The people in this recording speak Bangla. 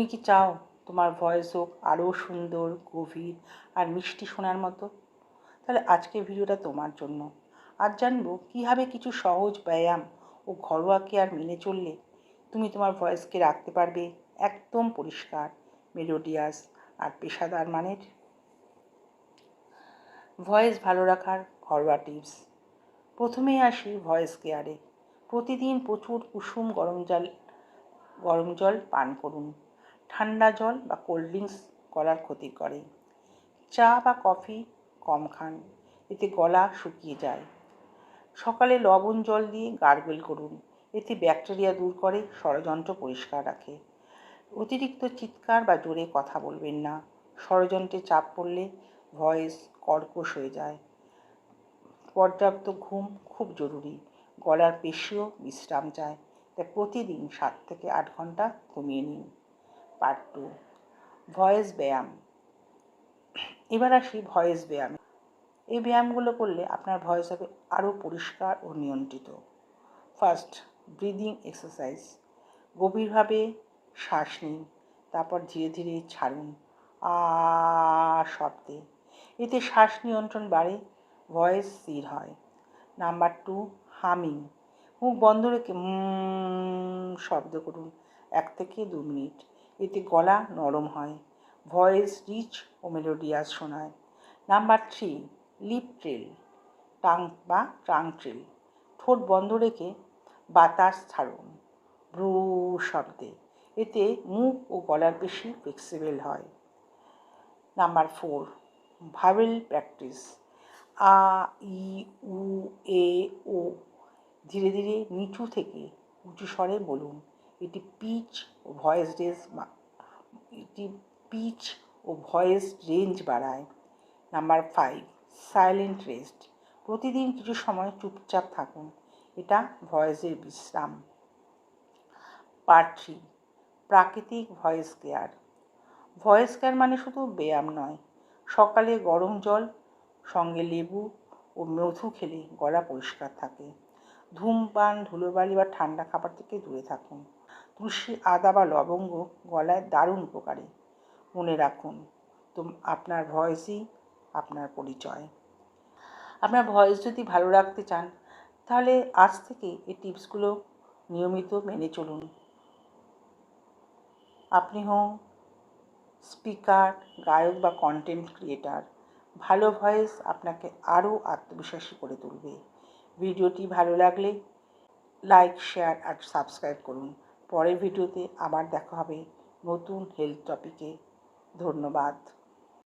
তুমি কি চাও তোমার ভয়েস হোক আরও সুন্দর, গভীর আর মিষ্টি শোনার মতো? তাহলে আজকের ভিডিওটা তোমার জন্য। আর জানব কীভাবে কিছু সহজ ব্যায়াম ও ঘরোয়া কেয়ার মেনে চললে তুমি তোমার ভয়েসকে রাখতে পারবে একদম পরিষ্কার মেলোডিয়াস আর পেশাদার মানের? ভয়েস ভালো রাখার ঘরোয়া টিপস প্রথমেই আসি ভয়েস কেয়ারে প্রতিদিন প্রচুর কুসুম গরম জল গরম জল পান করুন। ঠান্ডা জল বা কোল্ড ড্রিঙ্কস গলার ক্ষতি করে। চা বা কফি কম খান, এতে গলা শুকিয়ে যায়। সকালে লবণ জল দিয়ে গার্গেল করুন, এতে ব্যাকটেরিয়া দূর করে, ষড়যন্ত্র পরিষ্কার রাখে। অতিরিক্ত চিৎকার বা জোরে কথা বলবেন না, ষড়যন্ত্রে চাপ পড়লে ভয়েস কর্কশ হয়ে যায়। পর্যাপ্ত ঘুম খুব জরুরি, গলার পেশিও বিশ্রাম চায়, তাই প্রতিদিন সাত থেকে আট ঘণ্টা ঘুমিয়ে নিন। পার্ট টু ভয়েস ব্যায়াম। এবার আসি ভয়েস ব্যায়াম। এই ব্যায়ামগুলো করলে আপনার ভয়েস হবে আরও পরিষ্কার ও নিয়ন্ত্রিত। ফার্স্ট ব্রিদিং এক্সারসাইজ গভীরভাবে শ্বাস নিন, তারপর ধীরে ধীরে ছাড়ুন। আ, শব্দে। এতে শ্বাস নিয়ন্ত্রণ বাড়ে ভয়েস স্থির হয়। নাম্বার টু হামিং মুখ বন্ধ রেখে শব্দ করুন, এক থেকে দু মিনিট। এতে গলা নরম হয়। ভয়েস রিচ ও মেলোডিয়াস শোনায়। Number three, lip trill, tongue বা ট্রাং ট্রেল। ঠোঁট বন্ধ রেখে বাতাস ছাড়ুন। ব্রু শব্দে। এতে মুখ ও গলার পেশি ফ্লেক্সিবল হয়। Number four vowel practice. আ, ই, উ, এ, ও। ধীরে ধীরে নিচু থেকে উঁচু স্বরে বলুন। এটি পিচ ও ভয়েস রেঞ্জ এটি পিচ ও ভয়েস রেঞ্জ বাড়ায়। নাম্বার ফাইভ সাইলেন্ট রেস্ট প্রতিদিন কিছু সময় চুপচাপ থাকুন। এটা ভয়েসের বিশ্রাম। পার্ট থ্রি প্রাকৃতিক ভয়েস কেয়ার ভয়েস কেয়ার মানে শুধু ব্যায়াম নয়। সকালে গরম জল, সঙ্গে লেবু ও মধু খেলে গলা পরিষ্কার থাকে। ধূমপান, ধুলোবালি বা ঠান্ডা খাবার থেকে দূরে থাকুন। তুলসী আদা বা লবঙ্গ গলায় দারুণ উপকারী। মনে রাখুন তো আপনার ভয়েসই আপনার পরিচয়। আপনার ভয়েস যদি ভালো রাখতে চান, তাহলে আজ থেকে এই টিপসগুলো নিয়মিত মেনে চলুন। আপনি হোন স্পিকার, গায়ক বা কন্টেন্ট ক্রিয়েটার ভালো ভয়েস আপনাকে আরও আত্মবিশ্বাসী করে তুলবে। ভিডিওটি ভালো লাগলে লাইক, শেয়ার আর সাবস্ক্রাইব করুন। পরের ভিডিওতে আবার দেখা হবে নতুন হেলথ টপিকে ধন্যবাদ।